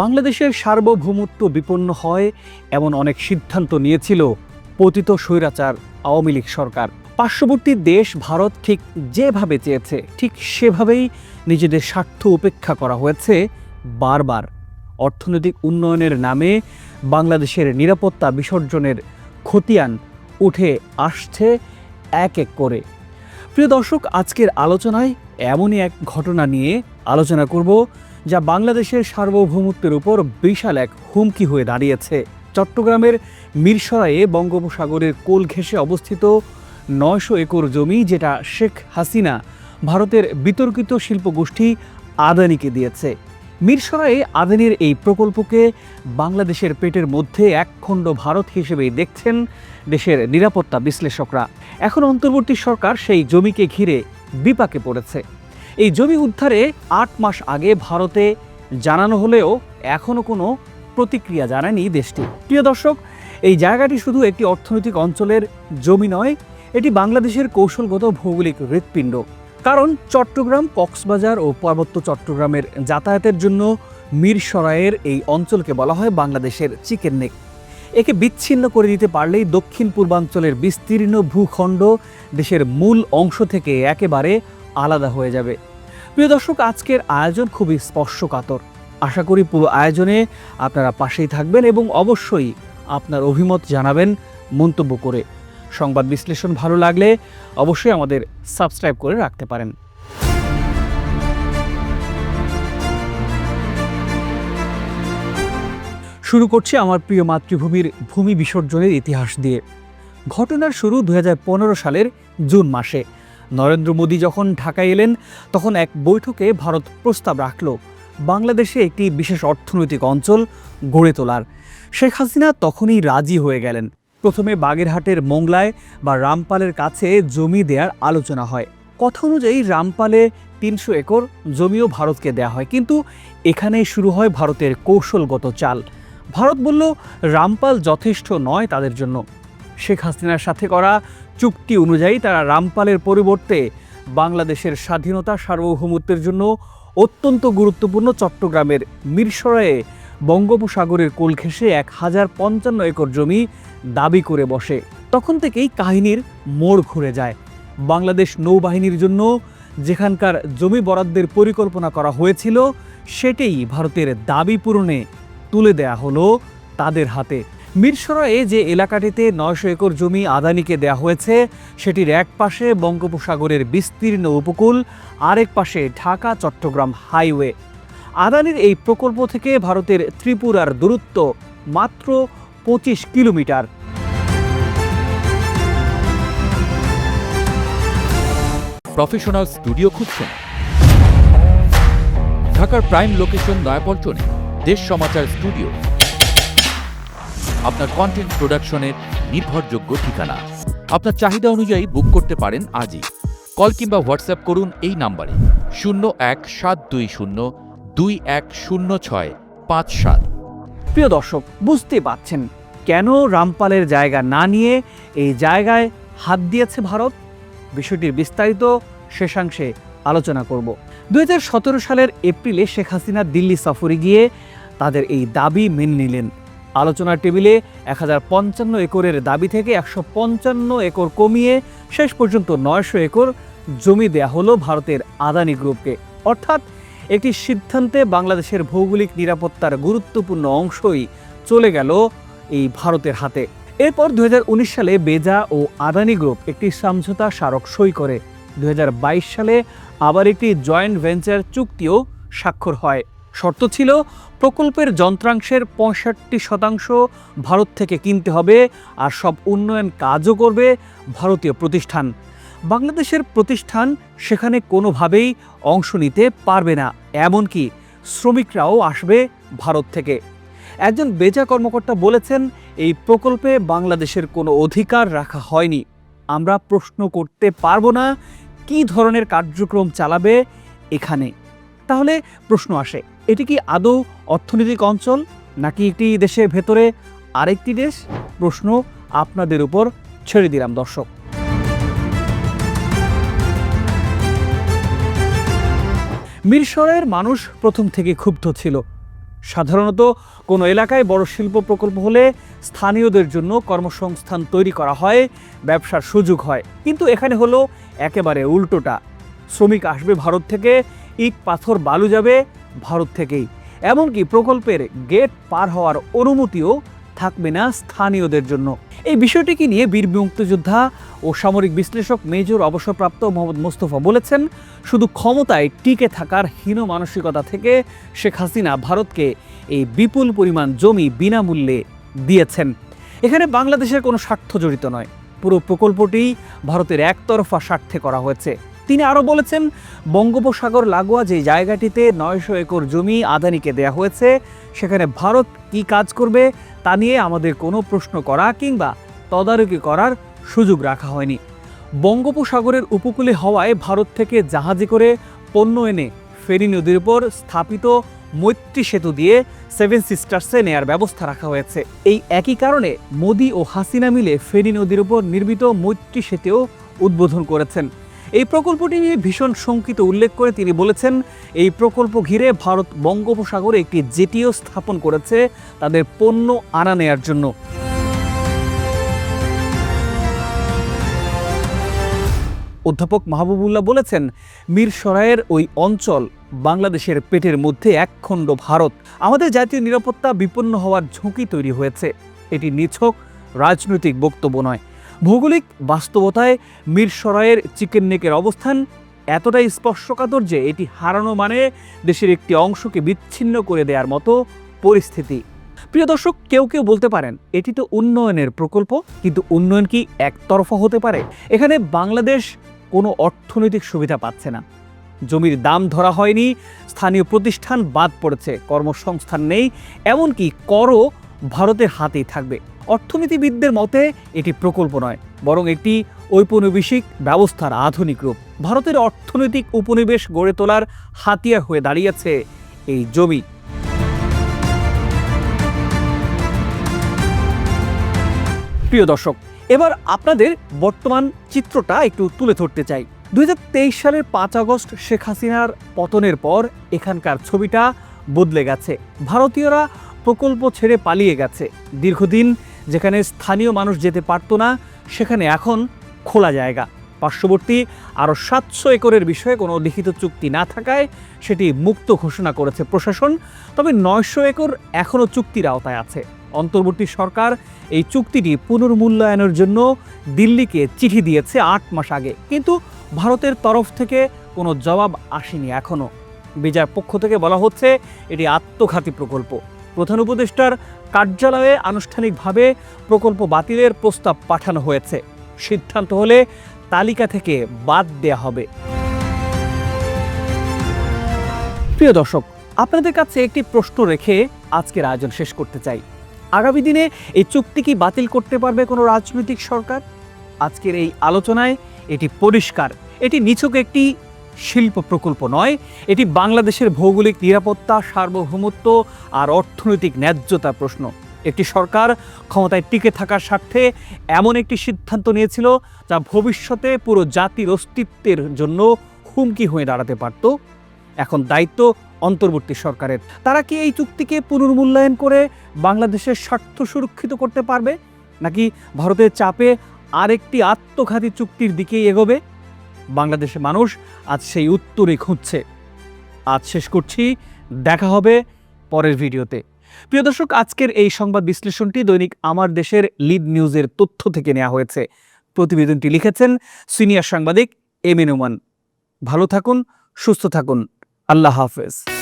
বাংলাদেশের সার্বভৌমত্ব বিপন্ন হয় এমন অনেক সিদ্ধান্ত নিয়েছিল পতিত স্বৈরাচার আওয়ামী লীগ সরকার। পার্শ্ববর্তী দেশ ভারত ঠিক যেভাবে চেয়েছে, ঠিক সেভাবেই নিজেদের স্বার্থ উপেক্ষা করা হয়েছে বারবার। অর্থনৈতিক উন্নয়নের নামে বাংলাদেশের নিরাপত্তা বিসর্জনের খতিয়ান উঠে আসছে এক এক করে। প্রিয় দর্শক, আজকের আলোচনায় এমনই এক ঘটনা নিয়ে আলোচনা করব যা বাংলাদেশের সার্বভৌমত্বের উপর বিশাল এক হুমকি হয়ে দাঁড়িয়েছে। চট্টগ্রামের মিরসরায়ে বঙ্গোপসাগরের কোল ঘেঁষে অবস্থিত নয়শো একর জমি, যেটা শেখ হাসিনা ভারতের বিতর্কিত শিল্পগোষ্ঠী আদানিকে দিয়েছে। মিরসরাইয়ে আদানির এই প্রকল্পকে বাংলাদেশের পেটের মধ্যে একখণ্ড ভারত হিসেবেই দেখছেন দেশের নিরাপত্তা বিশ্লেষকরা। এখন অন্তর্বর্তী সরকার সেই জমিকে ঘিরে বিপাকে পড়েছে। এই জমি উদ্ধারে আট মাস আগে ভারতে জানানো হলেও এখনও কোনো প্রতিক্রিয়া জানায়নি দেশটি। প্রিয় দর্শক, এই জায়গাটি শুধু একটি অর্থনৈতিক অঞ্চলের জমি নয়, এটি বাংলাদেশের কৌশলগত ভৌগোলিক হৃৎপিণ্ড। কারণ চট্টগ্রাম, কক্সবাজার ও পার্বত্য চট্টগ্রামের যাতায়াতের জন্য মিরসরাইয়ের এই অঞ্চলকে বলা হয় বাংলাদেশের চিকেন নেক। একে বিচ্ছিন্ন করে দিতে পারলেই দক্ষিণ পূর্বাঞ্চলের বিস্তীর্ণ ভূখণ্ড দেশের মূল অংশ থেকে একেবারে আলাদা হয়ে যাবে। প্রিয় দর্শক, আজকের আয়োজন খুবই স্পর্শকাতর। আশা করি পুরো আয়োজনে আপনারা পাশেই থাকবেন এবং অবশ্যই আপনার অভিমত জানাবেন মন্তব্য করে। সংবাদ বিশ্লেষণ ভালো লাগলে অবশ্যই আমাদের সাবস্ক্রাইব করে রাখতে পারেন। শুরু করছি আমার প্রিয় মাতৃভূমির ভূমি বিসর্জনের ইতিহাস দিয়ে। ঘটনার শুরু দু হাজার পনেরো সালের জুন মাসে। নরেন্দ্র মোদী যখন ঢাকায় এলেন, তখন এক বৈঠকে ভারত প্রস্তাব রাখল, বাংলাদেশে একটি বিশেষ অর্থনৈতিক অঞ্চল গড়ে তোলার। শেখ হাসিনা তখনই রাজি হয়ে গেলেন। প্রথমে বাগেরহাটের মোংলায় বা রামপালের কাছে জমি দেওয়ার আলোচনা হয়। কথা অনুযায়ী রামপালে তিনশো একর জমিও ভারতকে দেয়া হয়। কিন্তু এখানেই শুরু হয় ভারতের কৌশলগত চাল। ভারত বলল, রামপাল যথেষ্ট নয় তাদের জন্য। শেখ হাসিনার সাথে করা চুক্তি অনুযায়ী তারা রামপালের পরিবর্তে বাংলাদেশের স্বাধীনতা সার্বভৌমত্বের জন্য অত্যন্ত গুরুত্বপূর্ণ চট্টগ্রামের মিরসরায়ে বঙ্গোপসাগরের কোল ঘেঁষে এক হাজার পঞ্চান্ন একর জমি দাবি করে বসে। তখন থেকেই কাহিনীর মোড় ঘুরে যায়। বাংলাদেশ নৌবাহিনীর জন্য যেখানকার জমি বরাদ্দের পরিকল্পনা করা হয়েছিল, সেটাই ভারতের দাবি পূরণে তুলে দেয়া হলো তাদের হাতে। মিরসরায়ে যে এলাকাটিতে নয়শো একর জমি আদানিকে দেয়া হয়েছে, সেটির এক পাশে বঙ্গোপসাগরের বিস্তীর্ণ উপকূল, আরেক পাশে ঢাকা চট্টগ্রাম হাইওয়ে। আদানির এই প্রকল্প থেকে ভারতের ত্রিপুরার দূরত্ব মাত্র পঁচিশ কিলোমিটার। প্রফেশনাল স্টুডিও খুঁজছেন ঢাকার প্রাইম লোকেশন নয়াপল্টনে দেশ সমাচার স্টুডিও। আপনার কন্টেন্ট প্রোডাকশনের নির্ভরযোগ্য ঠিকানা। আপনার চাহিদা অনুযায়ী বুক করতে পারেন আজই। কল কিংবা হোয়াটসঅ্যাপ করুন এই নাম্বারে। শূন্য এক সাত দুই শূন্য দুই এক শূন্য ছয় পাঁচ সাত। প্রিয় দর্শক বুঝতে পারছেন কেন রামপালের জায়গা না নিয়ে এই জায়গায় হাত দিয়েছে ভারত? বিষয়টির বিস্তারিত শেষাংশে আলোচনা করব। দুহাজার সতেরো সালের এপ্রিলে শেখ হাসিনা দিল্লি সফরে গিয়ে তাদের এই দাবি মেনে নিলেন। আলোচনার টেবিলে এক পঞ্চান্ন একরের দাবি থেকে একশো পঞ্চান্ন একর কমিয়ে শেষ পর্যন্ত নয়শো একর জমি দেয়া হলো ভারতের আদানি গ্রুপকে। অর্থাৎ একটি সিদ্ধান্তে বাংলাদেশের ভৌগোলিক নিরাপত্তার গুরুত্বপূর্ণ অংশই চলে গেল এই ভারতের হাতে। এরপর দু হাজার উনিশ সালে বেজা ও আদানি গ্রুপ একটি সমঝোতা স্মারক সই করে। দুই হাজার বাইশ সালে আবার একটি জয়েন্ট ভেঞ্চার চুক্তিও স্বাক্ষর হয়। শর্ত ছিল, প্রকল্পের যন্ত্রাংশের পঁয়ষট্টি শতাংশ ভারত থেকে কিনতে হবে আর সব উন্নয়ন কাজও করবে ভারতীয় প্রতিষ্ঠান। বাংলাদেশের প্রতিষ্ঠান সেখানে কোনোভাবেই অংশ নিতে পারবে না, এমনকি শ্রমিকরাও আসবে ভারত থেকে। একজন বেজা কর্মকর্তা বলেছেন, এই প্রকল্পে বাংলাদেশের কোনো অধিকার রাখা হয়নি। আমরা প্রশ্ন করতে পারব না কী ধরনের কার্যক্রম চালাবে এখানে। তাহলে প্রশ্ন আসে, এটি কি আদৌ অর্থনৈতিক অঞ্চল নাকি একটি দেশের ভেতরে আরেকটি দেশ? প্রশ্ন আপনাদের উপর ছেড়ে দিলাম, দর্শক। মিরসরাইয়ের মানুষ প্রথম থেকে ক্ষুব্ধ ছিল। সাধারণত কোনো এলাকায় বড় শিল্প প্রকল্প হলে স্থানীয়দের জন্য কর্মসংস্থান তৈরি করা হয়, ব্যবসার সুযোগ হয়। কিন্তু এখানে হলো একেবারে উল্টোটা। শ্রমিক আসবে ভারত থেকে, ইট পাথর বালু যাবে ভারত থেকেই। এমনকি প্রকল্পের গেট পার হওয়ার অনুমতিও থাকবে না স্থানীয়দের জন্য। এই বিষয়টিকে নিয়ে বীর মুক্তিযোদ্ধা ও সামরিক বিশ্লেষক মেজর অবসরপ্রাপ্ত মোহাম্মদ মোস্তফা বলেছেন, শুধু ক্ষমতায় টিকে থাকার হীন মানসিকতা থেকে শেখ হাসিনা ভারতকে এই বিপুল পরিমাণ জমি বিনামূল্যে দিয়েছেন। এখানে বাংলাদেশের কোনো স্বার্থ জড়িত নয়। পুরো প্রকল্পটি ভারতের একতরফা স্বার্থে করা হয়েছে। তিনি আরও বলেছেন, বঙ্গোপসাগর লাগোয়া যে জায়গাটিতে নয়শো একর জমি আদানিকে দেয়া হয়েছে, সেখানে ভারত কি কাজ করবে তা নিয়ে আমাদের কোনো প্রশ্ন করা কিংবা তদারকি করার সুযোগ রাখা হয়নি। বঙ্গোপসাগরের উপকূলে হওয়ায় ভারত থেকে জাহাজে করে পণ্য এনে ফেরি নদীর উপর স্থাপিত মৈত্রী সেতু দিয়ে সেভেন সিস্টার্সে নেয়ার ব্যবস্থা রাখা হয়েছে। এই একই কারণে মোদি ও হাসিনা মিলে ফেরি নদীর উপর নির্মিত মৈত্রী সেতুও উদ্বোধন করেছেন। এই প্রকল্পটি নিয়ে ভীষণ শঙ্কিত উল্লেখ করে তিনি বলেছেন, এই প্রকল্প ঘিরে ভারত বঙ্গোপসাগরে একটি জেটিও স্থাপন করেছে তাদের পণ্য আনা নেয়ার জন্য। অধ্যাপক মাহবুবুল্লাহ বলেছেন মিরসরাইয়ের ওই অঞ্চল বাংলাদেশের পেটের মধ্যে একখণ্ড ভারত। আমাদের জাতীয় নিরাপত্তা বিপন্ন হওয়ার ঝুঁকি তৈরি হয়েছে। এটি নিছক রাজনৈতিক বক্তব্য নয়। ভৌগোলিক বাস্তবতায় মিরসরাইয়ের চিকেন নেকের অবস্থান এতটাই স্পর্শকাতর যে এটি হারানো মানে দেশের একটি অংশকে বিচ্ছিন্ন করে দেওয়ার মতো পরিস্থিতি। প্রিয় দর্শক, কেউ কেউ বলতে পারেন, এটি তো উন্নয়নের প্রকল্প, কিন্তু উন্নয়ন কি একতরফা হতে পারে? এখানে বাংলাদেশ কোনো অর্থনৈতিক সুবিধা পাচ্ছে না। জমির দাম ধরা হয়নি, স্থানীয় প্রতিষ্ঠান বাদ পড়েছে, কর্মসংস্থান নেই, এমনকি করও ভারতের হাতেই থাকবে। অর্থনীতিবিদদের মতে, এটি প্রকল্প নয়, বরং একটি ঔপনিবেশিক ব্যবস্থার আধুনিক রূপ। ভারতের অর্থনৈতিক উপনিবেশ গড়ে তোলার হাতিয়ার হয়ে দাঁড়িয়েছে এই জমি। প্রিয় দর্শক, এবার আপনাদের বর্তমান চিত্রটা একটু তুলে ধরতে চাই। দুই হাজার তেইশ সালের পাঁচ আগস্ট শেখ হাসিনার পতনের পর এখানকার ছবিটা বদলে গেছে। ভারতীয়রা প্রকল্প ছেড়ে পালিয়ে গেছে। দীর্ঘদিন যেখানে স্থানীয় মানুষ যেতে পারতো না, সেখানে এখন খোলা জায়গা। পার্শ্ববর্তী আরও সাতশো একরের বিষয়ে কোনো লিখিত চুক্তি না থাকায় সেটি মুক্ত ঘোষণা করেছে প্রশাসন, তবে নয়শো একর এখনও চুক্তির আওতায় আছে। অন্তর্বর্তী সরকার এই চুক্তিটি পুনর্মূল্যায়নের জন্য দিল্লিকে চিঠি দিয়েছে আট মাস আগে। কিন্তু ভারতের তরফ থেকে কোনো জবাব আসেনি এখনও বিজয় পক্ষ থেকে বলা হচ্ছে, এটি আত্মঘাতী প্রকল্প। প্রধান উপদেষ্টার কার্যালয়ে আনুষ্ঠানিকভাবে প্রকল্প বাতিলের প্রস্তাব পাঠানো হয়েছে। সিদ্ধান্ত হলে তালিকা থেকে বাদ দেয়া হবে। প্রিয় দর্শক, আপনাদের কাছে একটি প্রশ্ন রেখে আজকের আয়োজন শেষ করতে চাই। আগামী দিনে এই চুক্তি কি বাতিল করতে পারবে কোনো রাজনৈতিক সরকার? আজকের এই আলোচনায় এটি পরিষ্কার। এটি নিছক একটি শিল্প প্রকল্প নয়, এটি বাংলাদেশের ভৌগোলিক নিরাপত্তা, সার্বভৌমত্ব আর অর্থনৈতিক ন্যায্যতার প্রশ্ন। একটি সরকার ক্ষমতায় টিকে থাকার স্বার্থে এমন একটি সিদ্ধান্ত নিয়েছিল যা ভবিষ্যতে পুরো জাতির অস্তিত্বের জন্য হুমকি হয়ে দাঁড়াতে পারত। এখন দায়িত্ব অন্তর্বর্তী সরকারের। তারা কি এই চুক্তিকে পুনর্মূল্যায়ন করে বাংলাদেশের স্বার্থ সুরক্ষিত করতে পারবে? নাকি ভারতের চাপে আরেকটি আত্মঘাতী চুক্তির দিকেই এগোবে? বাংলাদেশের মানুষ আজ সেই উত্তরে খুঁজছে। আজ শেষ করছি, দেখা হবে পরের ভিডিওতে। প্রিয় দর্শক, আজকের এই সংবাদ বিশ্লেষণটি দৈনিক আমার দেশের লিড নিউজের তথ্য থেকে নেওয়া হয়েছে। প্রতিবেদনটি লিখেছেন সিনিয়র সাংবাদিক এম এনুমান নোমান। ভালো থাকুন, সুস্থ থাকুন। আল্লাহ হাফেজ।